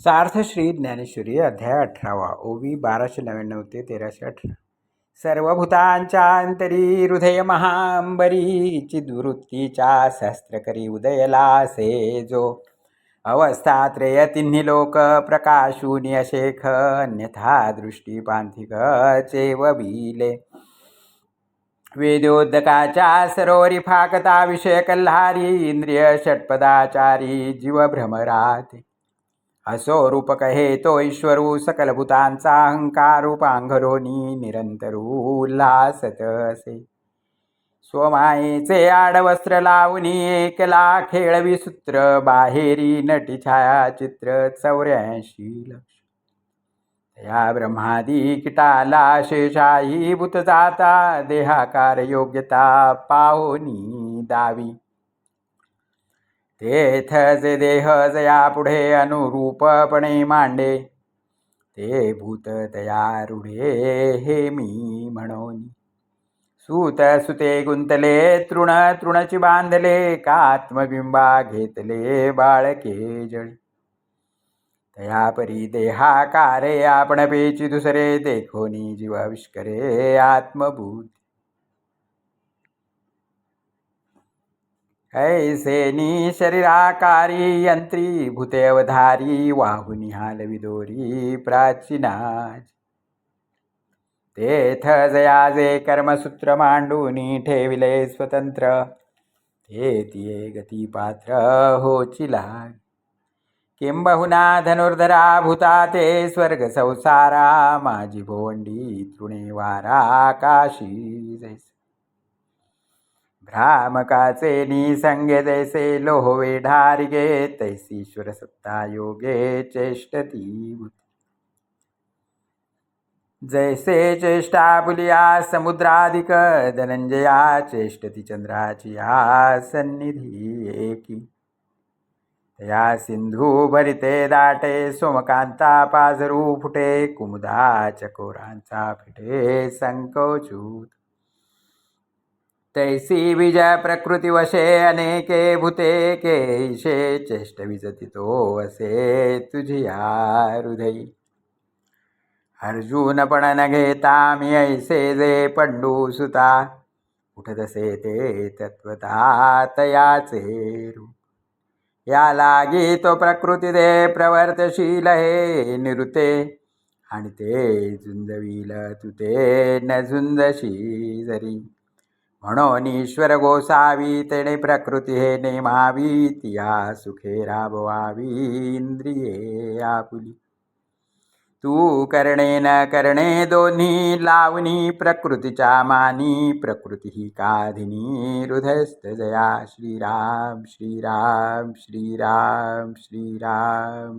सार्थ श्री ज्ञानेश्वरी अध्याय अठरावा. ओवी बाराशे नव्याण्णव ते तेराशे अठरा. सर्वभूतांच्या अंतरी हृदय महांबरी चिद्वृत्तीच्या सहस्त्रकरी उदयला से जो. अवस्था त्रय तिन्ही लोक प्रकाशून अशेख अन्यथा दृष्टी पांथिक चेव बिले वेदोदकाच्या सरोवरी फाकता विषय कल्हारी इंद्रिय षटपदाचारी जीव असो रूपक हे तो ईश्वरू सकल भूतांचा अहंकार रूपांघरोनी निरंतर उल्हासत असे. स्वमायेचे आडवस्त्र लावणी एकला खेळवी सूत्र बाहेरी नटी छायाचित्र चौऱ्याऐंशी लक्ष. या ब्रह्मादी किटाला शेषाही भूत जाता देहाकार योग्यता पाहुनी दावी. तेथच देह जया पुढे अनुरूपपणे मांडे. ते भूत तया रुढे हे मी म्हणून. सूत सुते गुंतले तृण तृणची बांधले कात्मबिंबा घेतले बाळके जळी. तया परी देहाकारे आपण पेची दुसरे देखोनी जीवाविष्करे आत्मभूत ऐसेनी शरीराकारी यंत्री भूते अवधारी वाहुनी हालविदोरी प्राचीनाज तेथ जयाजे कर्मसूत्र मांडूनी ठेविले स्वतंत्र ते तिये गती पात्र होचिला किंबहुना धनुर्धरा भूता ते स्वर्ग संसारा माझी भोवंडी तृणे वारा काशी जैसे। भ्रामकाचे निसंगे जैसे लोहवे ढारिगे तैसीश्वर सत्ता योगे चेष्टती जैसे चेष्टा बुलिया समुद्राधिक धनंजया चेष्टती चंद्राची या सन्निधी एकी। या सिंधू भरिते दाटे सोमकांता पाझरू फुटे कुमुदा चकोरांचा फिटे संकोचूत। तैसी बीज प्रकृतिवशे अनेके भूते केशे चेष्ट विजती तो असे तुझिया हृदयी अर्जुन पण न घेता मी ऐसे जे पंडू सुता। उठतसे ते तत्वता तयाचे या लागी तो प्रकृती दे प्रवर्तशील हे निरुते। आणि ते झुंजविल तुते न झुंजशी जरी। म्हणून ईश्वर गोसावी तेणे प्रकृती हे नेमावी तिया सुखे राबवावी इंद्रिये आपुली. तू करणे न करणे दोन्ही लावणी प्रकृतीच्या मानी प्रकृती ही काधिनी हृदयस्थ जया श्रीराम श्रीराम श्रीराम श्रीराम.